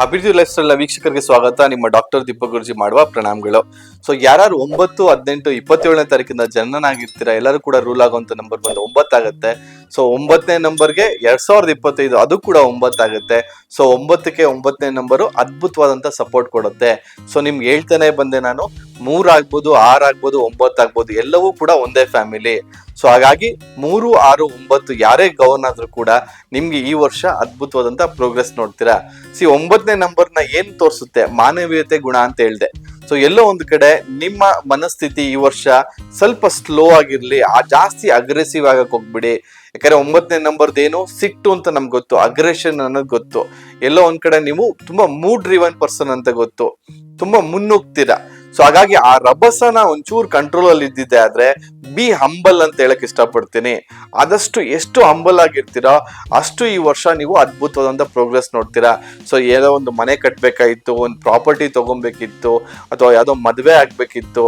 ಅಭಿವೃದ್ಧಿ life style ವೀಕ್ಷಕರಿಗೆ ಸ್ವಾಗತ. ನಿಮ್ಮ ಡಾಕ್ಟರ್ ದೀಪಕ್ ಗುರುಜಿ ಮಾಡುವ ಪ್ರಣಾಮಗಳು. ಸೊ ಯಾರು ಒಂಬತ್ತು, ಹದಿನೆಂಟು, ಇಪ್ಪತ್ತೇಳನೇ ತಾರೀಕಿಂದ ಜನನಾಗಿರ್ತೀರಾ ಎಲ್ಲರೂ ಕೂಡ ರೂಲ್ ಆಗುವಂತ ನಂಬರ್ ಬಂದು ಒಂಬತ್ತಾಗುತ್ತೆ. ಸೊ, ಒಂಬತ್ತನೇ ನಂಬರ್ಗೆ ಎರಡ್ ಸಾವಿರದ ಇಪ್ಪತ್ತೈದು, ಅದು ಕೂಡ ಒಂಬತ್ತಾಗುತ್ತೆ. ಸೊ, ಒಂಬತ್ತಕ್ಕೆ ಒಂಬತ್ತನೇ ನಂಬರು ಅದ್ಭುತವಾದಂತ ಸಪೋರ್ಟ್ ಕೊಡುತ್ತೆ. ಸೊ, ನಿಮ್ಗೆ ಹೇಳ್ತಾನೆ ಬಂದೆ ನಾನು ಮೂರ್ ಆಗ್ಬೋದು ಆರ್ ಆಗ್ಬೋದು ಒಂಬತ್ತು ಆಗ್ಬೋದು ಎಲ್ಲವೂ ಕೂಡ ಒಂದೇ ಫ್ಯಾಮಿಲಿ ಸೊ ಹಾಗಾಗಿ ಮೂರು, ಆರು, ಒಂಬತ್ತು ಯಾರೇ ಗವರ್ನ್ ಆದ್ರೂ ಕೂಡ ನಿಮ್ಗೆ ಈ ವರ್ಷ ಅದ್ಭುತವಾದಂತ ಪ್ರೋಗ್ರೆಸ್ ನೋಡ್ತೀರಾ? ಸಿ ಒಂಬತ್ತನೇ ನಂಬರ್ನ ಏನ್ ತೋರಿಸುತ್ತೆ? ಮಾನವೀಯತೆ ಗುಣ ಅಂತ ಹೇಳ್ದೆ. ಸೊ ಎಲ್ಲೋ ಒಂದು ಕಡೆ ನಿಮ್ಮ ಮನಸ್ಥಿತಿ ಈ ವರ್ಷ ಸ್ವಲ್ಪ ಸ್ಲೋ ಆಗಿರ್ಲಿ, ಆ ಜಾಸ್ತಿ ಅಗ್ರೆಸಿವ್ ಆಗಕ್ ಹೋಗ್ಬಿಡಿ. ಯಾಕಂದ್ರೆ ಒಂಬತ್ತನೇ ನಂಬರ್ದು ಏನು? ಸಿಟ್ಟು ಅಂತ ನಮ್ಗೆ ಗೊತ್ತು ಅಗ್ರೆಷನ್ ಅನ್ನೋದು ಗೊತ್ತು. ಎಲ್ಲೋ ಒಂದ್ ಕಡೆ ನೀವು ತುಂಬಾ ಮೂಡ್ ರಿವನ್ ಪರ್ಸನ್ ಅಂತ ಗೊತ್ತು. ತುಂಬಾ ಮುನ್ನುಗ್ತೀರಾ? ಸೊ ಹಾಗಾಗಿ ಆ ರಭಸನ ಒಂಚೂರು ಕಂಟ್ರೋಲ್ ಅಲ್ಲಿ ಇದ್ದಿದ್ದೆ ಆದ್ರೆ ಬಿ ಹಂಬಲ್ ಅಂತ ಹೇಳಕ್ ಇಷ್ಟಪಡ್ತೀನಿ. ಆದಷ್ಟು ಎಷ್ಟು ಹಂಬಲ್ ಆಗಿರ್ತೀರೋ, ಅಷ್ಟು ಈ ವರ್ಷ ನೀವು ಅದ್ಭುತವಾದಂತ ಪ್ರೋಗ್ರೆಸ್ ನೋಡ್ತೀರಾ. ಸೊ ಏನೋ ಒಂದು ಮನೆ ಕಟ್ಬೇಕಾಗಿತ್ತು, ಒಂದು ಪ್ರಾಪರ್ಟಿ ತಗೊಬೇಕಿತ್ತು, ಅಥವಾ ಯಾವುದೋ ಮದುವೆ ಆಗ್ಬೇಕಿತ್ತು,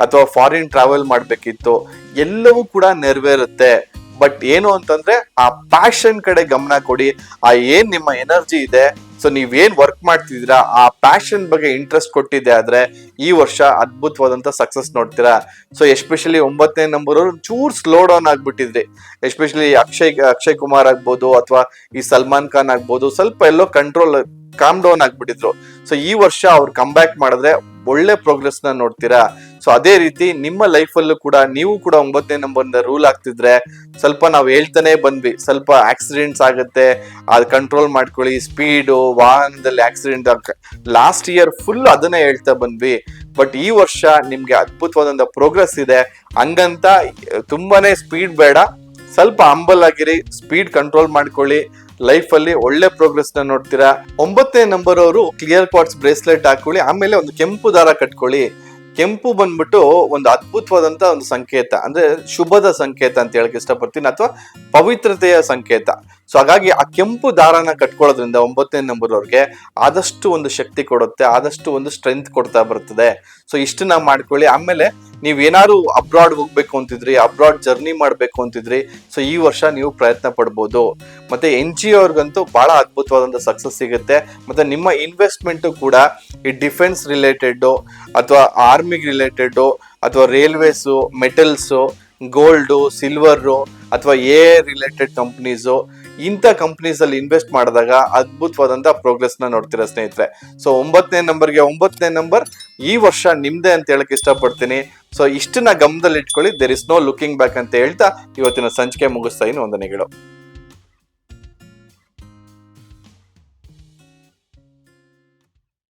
ಅಥವಾ ಫಾರಿನ್ ಟ್ರಾವೆಲ್ ಮಾಡ್ಬೇಕಿತ್ತು, ಎಲ್ಲವೂ ಕೂಡ ನೆರವೇರುತ್ತೆ. ಬಟ್ ಏನು ಅಂತಂದ್ರೆ, ಆ ಪ್ಯಾಷನ್ ಕಡೆ ಗಮನ ಕೊಡಿ, ಆ ಏನ್ ನಿಮ್ಮ ಎನರ್ಜಿ ಇದೆ ಸೊ ನೀವೇನ್ ವರ್ಕ್ ಮಾಡ್ತಿದ್ದೀರಾ? ಆ ಪ್ಯಾಷನ್ ಬಗ್ಗೆ ಇಂಟ್ರೆಸ್ಟ್ ಕೊಟ್ಟಿದ್ದೆ ಆದ್ರೆ ಈ ವರ್ಷ ಅದ್ಭುತವಾದಂತ ಸಕ್ಸಸ್ ನೋಡ್ತೀರಾ? ಸೊ ಎಸ್ಪೆಷಲಿ ಒಂಬತ್ತನೇ ನಂಬರ್ ಚೂರ್ ಸ್ಲೋ ಡೌನ್ ಆಗ್ಬಿಟ್ಟಿದ್ರಿ. ಎಸ್ಪೆಷಲಿ ಅಕ್ಷಯ್ ಅಕ್ಷಯ್ ಕುಮಾರ್ ಆಗ್ಬೋದು ಅಥವಾ ಈ ಸಲ್ಮಾನ್ ಖಾನ್ ಆಗ್ಬೋದು, ಸ್ವಲ್ಪ ಎಲ್ಲೋ ಕಂಟ್ರೋಲ್ ಕಾಮ್ ಡೌನ್ ಆಗ್ಬಿಟ್ಟಿದ್ರು. ಸೊ ಈ ವರ್ಷ ಅವ್ರು ಕಮ್ ಬ್ಯಾಕ್ ಮಾಡಿದ್ರೆ ಒಳ್ಳೆ ಪ್ರೋಗ್ರೆಸ್ನ ನೋಡ್ತೀರಾ? ಸೊ ಅದೇ ರೀತಿ ನಿಮ್ಮ ಲೈಫ್ ಅಲ್ಲೂ ಕೂಡ ನೀವು ಕೂಡ ಒಂಬತ್ತನೇ ನಂಬರ್ ರೂಲ್ ಆಗ್ತಿದ್ರೆ ಸ್ವಲ್ಪ ನಾವು ಹೇಳ್ತಾನೆ ಬಂದ್ವಿ. ಸ್ವಲ್ಪ ಆಕ್ಸಿಡೆಂಟ್ಸ್ ಆಗುತ್ತೆ. ಅದು ಕಂಟ್ರೋಲ್ ಮಾಡ್ಕೊಳ್ಳಿ. ಸ್ಪೀಡು ವಾಹನದಲ್ಲಿ ಆಕ್ಸಿಡೆಂಟ್ ಲಾಸ್ಟ್ ಇಯರ್ ಫುಲ್ ಅದನ್ನೇ ಹೇಳ್ತಾ ಬಂದ್ವಿ. ಬಟ್ ಈ ವರ್ಷ ನಿಮ್ಗೆ ಅದ್ಭುತವಾದಂತ ಪ್ರೋಗ್ರೆಸ್ ಇದೆ. ಹಂಗಂತ ತುಂಬಾನೇ ಸ್ಪೀಡ್ ಬೇಡ. ಸ್ವಲ್ಪ ಅಂಬಲ್ ಆಗಿರಿ. ಸ್ಪೀಡ್ ಕಂಟ್ರೋಲ್ ಮಾಡ್ಕೊಳ್ಳಿ. ಲೈಫ್ ಅಲ್ಲಿ ಒಳ್ಳೆ ಪ್ರೋಗ್ರೆಸ್ನ ನೋಡ್ತೀರಾ? ಒಂಬತ್ತನೇ ನಂಬರ್ ಅವರು ಕ್ಲಿಯರ್ ಕ್ವಾರ್ಟ್ಸ್ ಬ್ರೇಸ್ಲೆಟ್ ಹಾಕೊಳ್ಳಿ, ಆಮೇಲೆ ಒಂದು ಕೆಂಪು ದಾರ ಕಟ್ಕೊಳ್ಳಿ. ಕೆಂಪು ಬಂದ್ಬಿಟ್ಟು ಒಂದು ಅದ್ಭುತವಾದಂತ ಒಂದು ಸಂಕೇತ, ಅಂದ್ರೆ ಶುಭದ ಸಂಕೇತ ಅಂತ ಹೇಳಕ್ ಇಷ್ಟಪಡ್ತೀನಿ, ಅಥವಾ ಪವಿತ್ರತೆಯ ಸಂಕೇತ. ಸೊ ಹಾಗಾಗಿ ಆ ಕೆಂಪು ದಾರನ ಕಟ್ಕೊಳ್ಳೋದ್ರಿಂದ ಒಂಬತ್ತನೇ ನಂಬರ್ ಅವ್ರಿಗೆ ಆದಷ್ಟು ಒಂದು ಶಕ್ತಿ ಕೊಡುತ್ತೆ, ಆದಷ್ಟು ಒಂದು ಸ್ಟ್ರೆಂತ್ ಕೊಡ್ತಾ ಬರ್ತದೆ. ಸೊ ಇಷ್ಟನ್ನ ಮಾಡ್ಕೊಳ್ಳಿ. ಆಮೇಲೆ ನೀವು ಏನಾದ್ರು ಅಬ್ರಾಡ್ ಹೋಗ್ಬೇಕು ಅಂತಿದ್ರಿ ಅಬ್ರಾಡ್ ಜರ್ನಿ ಮಾಡಬೇಕು ಅಂತಿದ್ರಿ ಸೊ ಈ ವರ್ಷ ನೀವು ಪ್ರಯತ್ನ ಪಡ್ಬೋದು. ಮತ್ತೆ ಎನ್ ಜಿ ಅವ್ರಿಗಂತೂ ಬಹಳ ಅದ್ಭುತವಾದಂತ ಸಕ್ಸಸ್ ಸಿಗುತ್ತೆ. ಮತ್ತೆ ನಿಮ್ಮ ಇನ್ವೆಸ್ಟ್ಮೆಂಟ್ ಕೂಡ ಈ ಡಿಫೆನ್ಸ್ ರಿಲೇಟೆಡ್ ಅಥವಾ ಆರ್ಮಿಗೆ ರಿಲೇಟೆಡ್ ಅಥವಾ ರೈಲ್ವೇಸು ಮೆಟಲ್ಸು ಗೋಲ್ಡು ಸಿಲ್ವರು ಅಥವಾ ಎ ರಿಲೇಟೆಡ್ ಕಂಪ್ನೀಸು, ಇಂಥ ಕಂಪ್ನೀಸಲ್ಲಿ ಇನ್ವೆಸ್ಟ್ ಮಾಡಿದಾಗ ಅದ್ಭುತವಾದಂಥ ಪ್ರೋಗ್ರೆಸ್ನ ನೋಡ್ತೀರಾ ಸ್ನೇಹಿತರೆ. ಸೊ, ಒಂಬತ್ತನೇ ನಂಬರ್ಗೆ ಒಂಬತ್ತನೇ ನಂಬರ್, ಈ ವರ್ಷ ನಿಮ್ಮದೇ ಅಂತ ಹೇಳಕ್ ಇಷ್ಟಪಡ್ತೀನಿ. ಸೊ, ಇಷ್ಟನ್ನ ಗಮನದಲ್ಲಿ ಇಟ್ಕೊಳ್ಳಿ there is no looking back ಅಂತ ಹೇಳ್ತಾ ಇವತ್ತಿನ ಸಂಚಿಕೆ ಮುಗಿಸ್ತಾ ಇನ್ನು ವಂದನೆಗಳು.